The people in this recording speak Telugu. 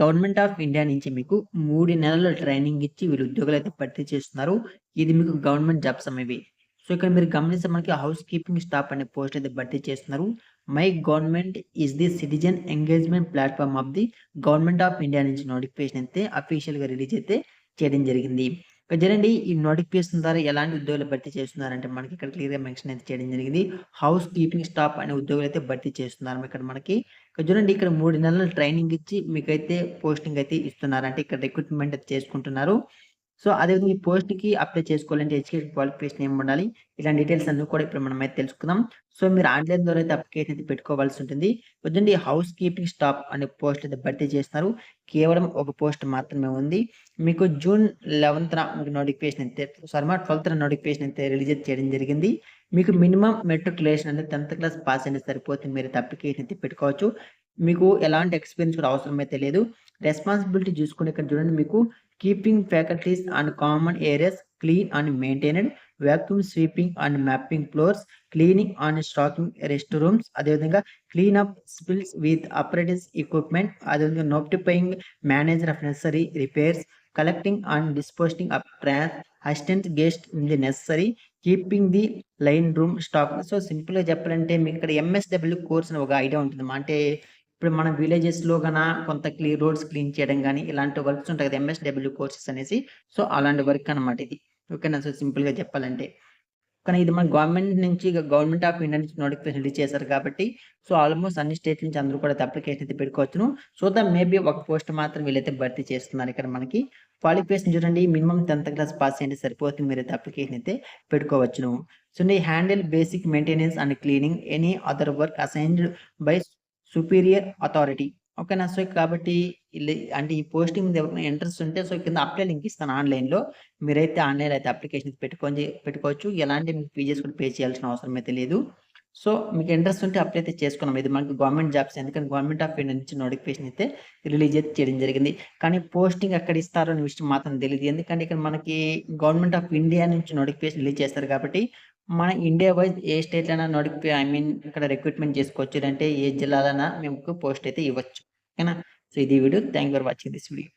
గవర్నమెంట్ ఆఫ్ ఇండియా నుంచి మీకు మూడు నెలల ట్రైనింగ్ ఇచ్చి వీళ్ళు ఉద్యోగులైతే భర్తీ చేస్తున్నారు. ఇది మీకు గవర్నమెంట్ జాబ్స్ అనేవి. సో, ఇక్కడ మీరు గమనిస్తే మనకి హౌస్ కీపింగ్ స్టాఫ్ అనే పోస్ట్ అయితే భర్తీ చేస్తున్నారు. My government is the citizen engagement platform of the government of India నుంచి నోటిఫికేషన్ అయితే అఫీషియల్‌గా రిలీజ్ అయితే చేయడం జరిగింది. ఇక్కడ ఈ నోటిఫికేషన్ ద్వారా ఎలాంటి ఉద్యోగాలు భర్తీ చేస్తున్నారంటే మనకి ఇక్కడ క్లియర్‌గా మెన్షన్ అయితే చేయడం జరిగింది. హౌస్ కీపింగ్ స్టాఫ్ అనే ఉద్యోగులు అయితే భర్తీ చేస్తున్నారు ఇక్కడ మనకి. ఇక్కడ చూడండి ఇక్కడ మూడు నెలల ట్రైనింగ్ ఇచ్చి మీకైతే పోస్టింగ్ అయితే ఇస్తున్నారు. అంటే ఇక్కడ రిక్రూట్‌మెంట్ అయితే చేసుకుంటున్నారు. సో, అదేవిధంగా ఈ పోస్ట్‌కి అప్లై చేసుకోవాలంటే ఎడ్యుకేషన్ క్వాలిఫికేషన్ ఏమి ఉండాలి? ఇలాంటి డీటెయిల్స్ అన్నీ కూడా ఇప్పుడు మనం అయితే తెలుసుకుందాం. సో, మీరు ఆన్‌లైన్ ద్వారా అయితే అప్లికేషన్ అయితే పెట్టుకోవాల్సి ఉంటుంది. వద్దండి హౌస్ కీపింగ్ స్టాఫ్ అనే పోస్ట్ అయితే భర్తీ చేస్తున్నారు. కేవలం ఒక పోస్ట్ మాత్రమే ఉంది. మీకు జూన్ 11న మీకు నోటిఫికేషన్ అయితే సారీ మా 12న నోటిఫికేషన్ అయితే రిలీజ్ చేయడం జరిగింది. మీకు మినిమం మెట్రికులేషన్ అనేది 10థ్ క్లాస్ పాస్ అయితే సరిపోతుంది. మీరు అప్లికేషన్ అయితే పెట్టుకోవచ్చు. మీకు ఎలాంటి ఎక్స్‌పీరియన్స్ కూడా అవసరం లేదు. రెస్పాన్సిబిలిటీ చూసుకుంటే ఇక్కడ చూడండి మీకు. Keeping faculties and common areas clean and maintained vacuum sweeping and mopping floors, cleaning and stocking restrooms, అదేవిధంగా క్లీన్ అప్ స్పిల్స్ విత్ అప్రైటిస్ ఎక్విప్‌మెంట్, అదేవిధంగా notifying manager of necessary repairs, collecting and disposing of trans assistant guest in the necessary keeping the line room stock. So, సింపుల్‌గా చెప్పాలంటే మీకు ఇక్కడ ఎంఎస్‌డబ్ల్యూ కోర్స్ అని ఒక ఐడియా ఉంటుందమ్మా. అంటే ఇప్పుడు మన విలేజెస్‌లో గన కొంత క్లీ రోడ్స్ క్లీన్ చేయడం కానీ ఇలాంటి వర్క్స్ ఉంటాయి కదా! ఎంఎస్‌డబ్ల్యూ కోర్సెస్ అనేసి. సో, అలాంటి వర్క్ అనమాట ఇది. ఓకేనా? సో, సింపుల్‌గా చెప్పాలంటే. కానీ ఇది మన గవర్నమెంట్ నుంచి గవర్నమెంట్ ఆఫ్ ఇండియా నుంచి నోటిఫికేషన్ రిలీజ్ చేశారు కాబట్టి సో, ఆల్‌మోస్ట్ అన్ని స్టేట్ నుంచి అందరూ కూడా అప్లికేషన్ అయితే పెట్టుకోవచ్చును. సో దా మేబీ ఒక పోస్ట్ మాత్రం వీళ్ళైతే భర్తీ చేస్తున్నారు ఇక్కడ మనకి. క్వాలిఫికేషన్ చూడండి మినిమమ్ 10థ్ క్లాస్ పాస్ అయ్యింది సరిపోతుంది. మీరైతే అప్లికేషన్ అయితే పెట్టుకోవచ్చును. So, handle basic maintenance and cleaning any other work assigned by superior authority. ఓకేనా? సో, కాబట్టి అంటే ఈ పోస్టింగ్ మీద ఎవరికైనా ఇంట్రెస్ట్ ఉంటే సో, కింద అప్లై లింక్ ఇస్తాను ఆన్‌లైన్‌లో. మీరైతే ఆన్‌లైన్‌లో అయితే అప్లికేషన్ పెట్టుకొని పెట్టుకోవచ్చు. ఎలాంటి మీకు ఫీజెస్ కూడా పే చేయాల్సిన అవసరం అయితే లేదు. సో, మీకు ఇంట్రెస్ట్ ఉంటే అప్లై అయితే చేసుకున్నాం. ఇది మనకి గవర్నమెంట్ జాబ్స్ ఎందుకంటే గవర్నమెంట్ ఆఫ్ ఇండియా నుంచి నోటిఫికేషన్ అయితే రిలీజ్ అయితే చేయడం జరిగింది. కానీ పోస్టింగ్ ఎక్కడ ఇస్తారో అనే విషయం మాత్రం తెలియదు ఎందుకంటే ఇక్కడ మనకి గవర్నమెంట్ ఆఫ్ ఇండియా నుంచి నోటిఫికేషన్ రిలీజ్ చేస్తారు కాబట్టి మన ఇండియా వైస్ ఏ స్టేట్ అయినా నోటిఫై ఐ మీన్ ఇక్కడ రిక్రూట్‌మెంట్ చేసుకోవచ్చు. అంటే ఏ జిల్లాలైనా మీకు పోస్ట్ అయితే ఇవ్వచ్చు. ఓకేనా? సో, ఇది video. Thank you for watching this video.